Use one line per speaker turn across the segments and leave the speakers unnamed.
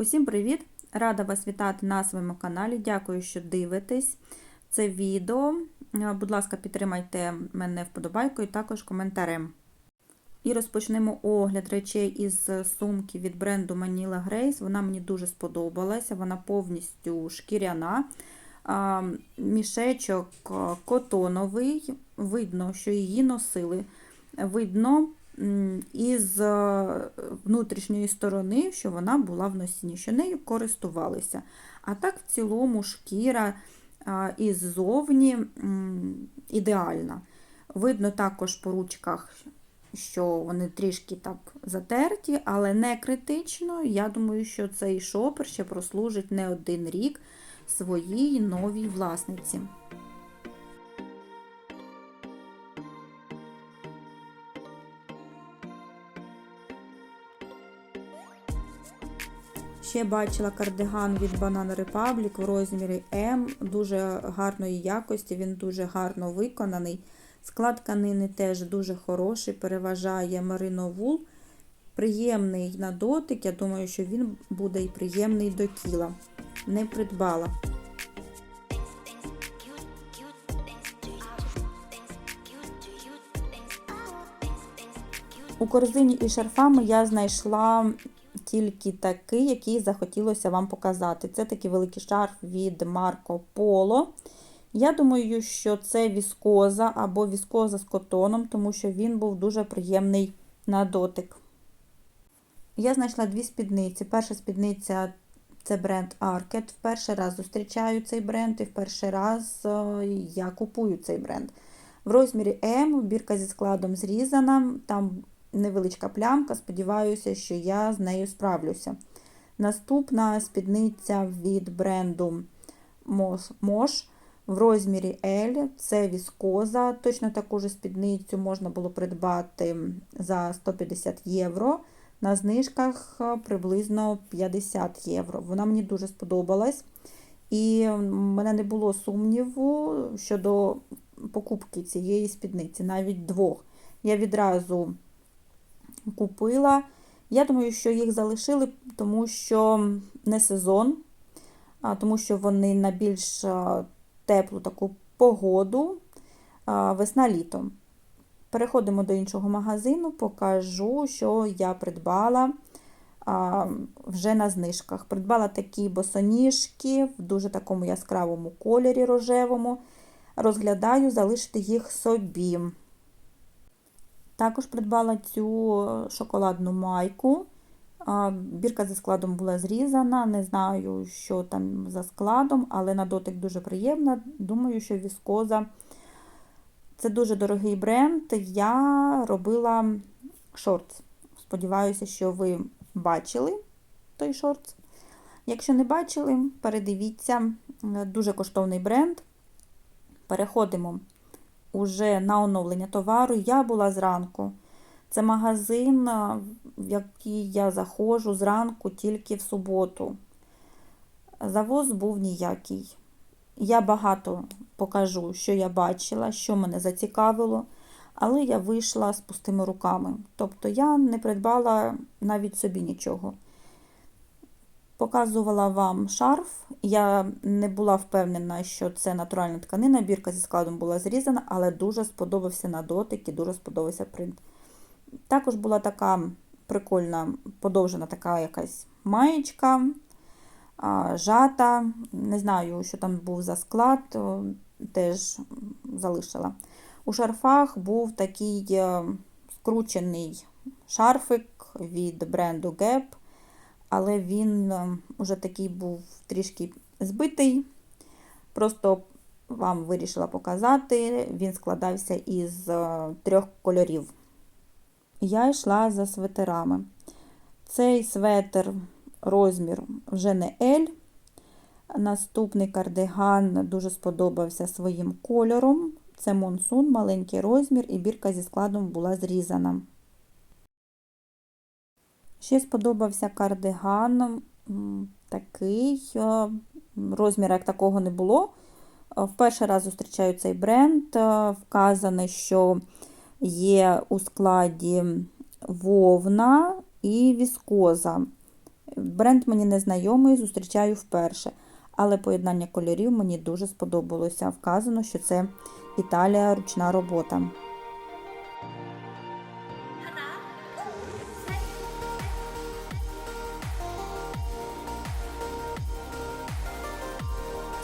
Усім привіт! Рада вас вітати на своєму каналі. Дякую, що дивитесь це відео. Е, Будь ласка, підтримайте мене вподобайкою, також коментарем. І розпочнемо огляд речей із сумки від бренду Manila Grace. Вона мені дуже сподобалася, вона повністю шкіряна. Мішечок е, котоновий, видно, що її носили. Видно із е, внутрішньої сторони, що вона була в носінні, що нею користувалися. А так, в цілому, шкіра іззовні ідеальна. Видно також по ручках, що вони трішки так затерті, але не критично. Я думаю, що цей шопер ще прослужить не один рік своїй новій власниці. Ще бачила кардиган від Banana Republic в розмірі М, дуже гарної якості, він дуже гарно виконаний. Склад тканини теж дуже хороший, переважає мериновул. Приємний на дотик, я думаю, що він буде і приємний до тіла. Не придбала. У корзині із шарфами я знайшла тільки такий, який захотілося вам показати. Це такий великий шарф від Марко Поло. Я думаю, що це віскоза або віскоза з котоном, тому що він був дуже приємний на дотик. Я знайшла дві спідниці. Перша спідниця це бренд Arket. В перший раз зустрічаю цей бренд і в перший раз я купую цей бренд. В розмірі М бірка зі складом зрізана, там невеличка плямка, сподіваюся, що я з нею справлюся. Наступна спідниця від бренду Mosh в розмірі L, це віскоза. Точно таку ж спідницю можна було придбати за 150 євро. На знижках приблизно 50 євро. Вона мені дуже сподобалась. І в мене не було сумніву щодо покупки цієї спідниці, навіть двох. Я відразу купила. Я думаю, що їх залишили, тому що не сезон, тому що вони на більш теплу таку погоду весна-літо. Переходимо до іншого магазину, покажу, що я придбала вже на знижках. Придбала такі босоніжки в дуже такому яскравому кольорі рожевому. Розглядаю, залишити їх собі. Також придбала цю шоколадну майку. Бірка зі складом була зрізана, не знаю, що там за складом, але на дотик дуже приємна. Думаю, що віскоза це дуже дорогий бренд. Я робила шорт. Сподіваюся, що ви бачили той шорт. Якщо не бачили, передивіться, дуже коштовний бренд. Переходимо уже на оновлення товару. Я була зранку. Це магазин, в який я заходжу зранку тільки в суботу. Завоз був ніякий. Я багато покажу, що я бачила, що мене зацікавило, але я вийшла з пустими руками. Тобто я не придбала навіть собі нічого. Показувала вам шарф. Я не була впевнена, що це натуральна тканина. Бірка зі складом була зрізана, але дуже сподобався на дотик і дуже сподобався принт. Також була така прикольна, подовжена така якась маєчка, жата. Не знаю, що там був за склад, теж залишила. У шарфах був такий е, скручений шарфик від бренду Gap але він вже такий був трішки збитий. Просто вам вирішила показати, він складався із е, трьох кольорів. Я йшла за светерами. Цей светр розмір вже не L. Наступний кардиган дуже сподобався своїм кольором. Це монсун, маленький розмір, і бірка зі складом була зрізана. Ще сподобався кардиган такий, розміра як такого не було. В перший раз зустрічаю цей бренд. Вказано, що є у складі вовна і віскоза. Бренд мені незнайомий, зустрічаю вперше. Але поєднання кольорів мені дуже сподобалося. Вказано, що це Італія ручна робота.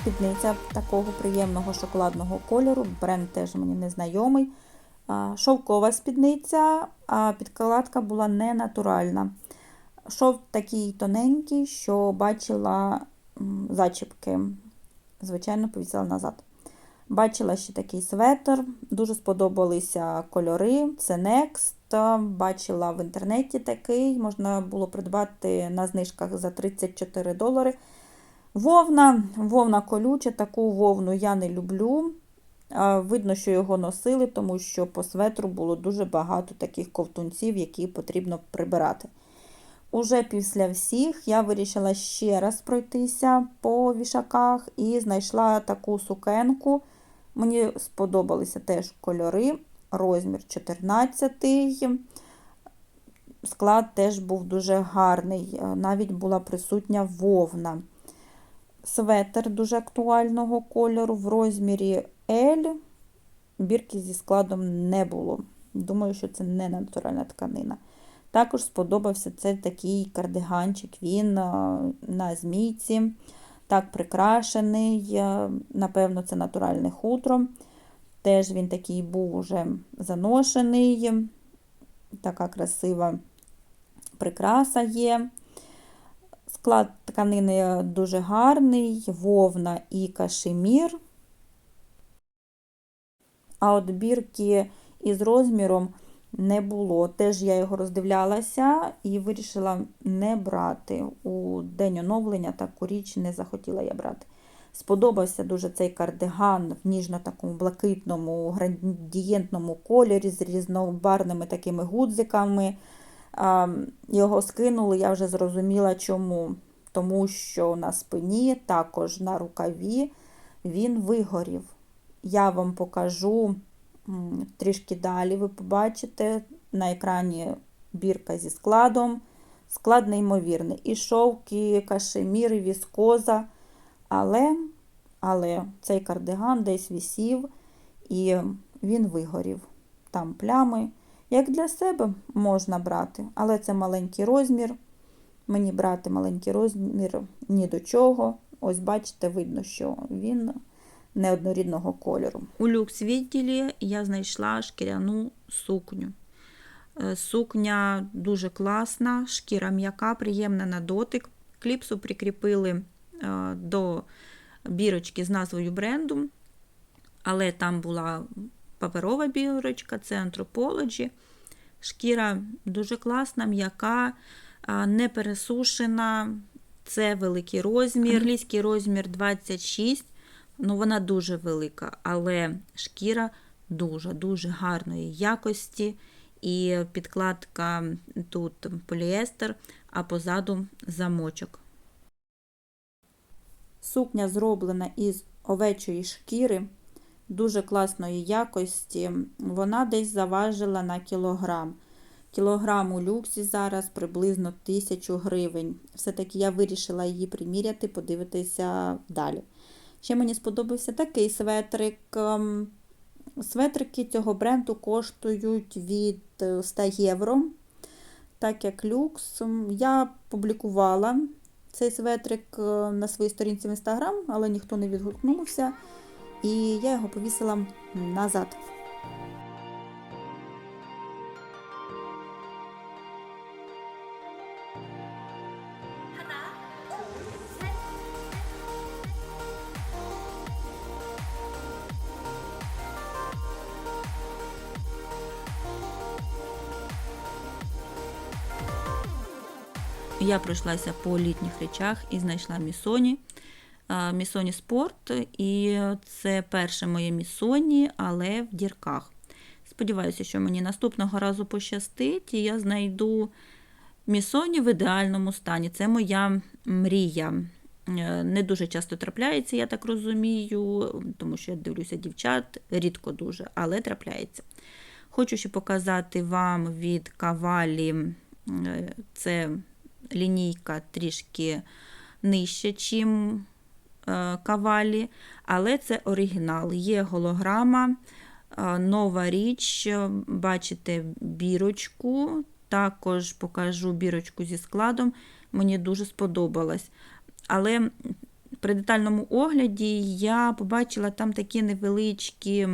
Спідниця такого приємного шоколадного кольору. Бренд теж мені незнайомий. Шовкова спідниця, а підкладка була не натуральна. Шов такий тоненький, що бачила зачіпки. Звичайно, повісила назад. Бачила ще такий светр, дуже сподобалися кольори. Це Next. Бачила в інтернеті такий, можна було придбати на знижках за 34 долари. Вовна, вовна колюча, таку вовну я не люблю. Видно, що його носили, тому що по светру було дуже багато таких ковтунців, які потрібно прибирати. Уже після всіх я вирішила ще раз пройтися по вішаках і знайшла таку сукенку. Мені сподобалися теж кольори, розмір 14. Склад теж був дуже гарний, навіть була присутня вовна. Светр дуже актуального кольору в розмірі L. Бірки зі складом не було. Думаю, що це не натуральна тканина. Також сподобався це такий кардиганчик. Він на змійці, так прикрашений. Напевно, це натуральне хутро. Теж він такий був уже заношений. Така красива прикраса є. Склад тканини дуже гарний, вовна і кашемір. А от бірки із розміром не було. Теж я його роздивлялася і вирішила не брати. У день оновлення таку річ не захотіла я брати. Сподобався дуже цей кардиган в ніжно-такому блакитному, градієнтному кольорі з різнобарними такими гудзиками. Його скинули, я вже зрозуміла, чому. Тому що на спині, також на рукаві, він вигорів. Я вам покажу трішки далі, ви побачите на екрані бірка зі складом. Склад неймовірний. І шовки, і кашемір, і віскоза. Але, але цей кардиган десь висів, і він вигорів. Там плями. Як для себе можна брати, але це маленький розмір. Мені брати маленький розмір ні до чого. Ось, бачите, видно, що він неоднорідного кольору. У люкс відділі я знайшла шкіряну сукню. Е, Сукня дуже класна, шкіра м'яка, приємна на дотик. Кліпсу прикріпили е, до бірочки з назвою бренду, але там була паперова бірочка, це Anthropology. Шкіра дуже класна, м'яка, не пересушена. Це великий розмір. Англійський розмір 26. Ну, вона дуже велика, але шкіра дуже-дуже гарної якості. І підкладка тут поліестер, а позаду замочок. Сукня зроблена із овечої шкіри дуже класної якості. Вона десь заважила на кілограм. Кілограм у люксі зараз приблизно 1000 гривень. Все-таки я вирішила її приміряти, подивитися далі. Ще мені сподобався такий светрик. Ем, светрики цього бренду коштують від 100 євро. Так як люкс. Я публікувала цей светрик е, на своїй сторінці в інстаграм, але ніхто не відгукнувся і я його повісила назад. Я пройшлася по літніх речах і знайшла місоні. Місоні Спорт, і це перше моє місоні, але в дірках. Сподіваюся, що мені наступного разу пощастить, і я знайду місоні в ідеальному стані. Це моя мрія. Е, не дуже часто трапляється, я так розумію, тому що я дивлюся дівчат, рідко дуже, але трапляється. Хочу ще показати вам від кавалі е, це лінійка трішки нижча, чим е, кавалі, але це оригінал. Є голограма, е, нова річ. е, Бачите бірочку. Також покажу бірочку зі складом. Мені дуже сподобалось. Але при детальному огляді я побачила там такі невеличкі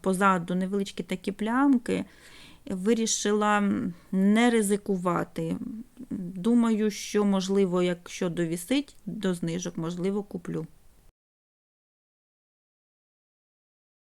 позаду, невеличкі такі плямки. Вирішила не ризикувати. Думаю, що, можливо, якщо довісить до знижок, можливо, куплю.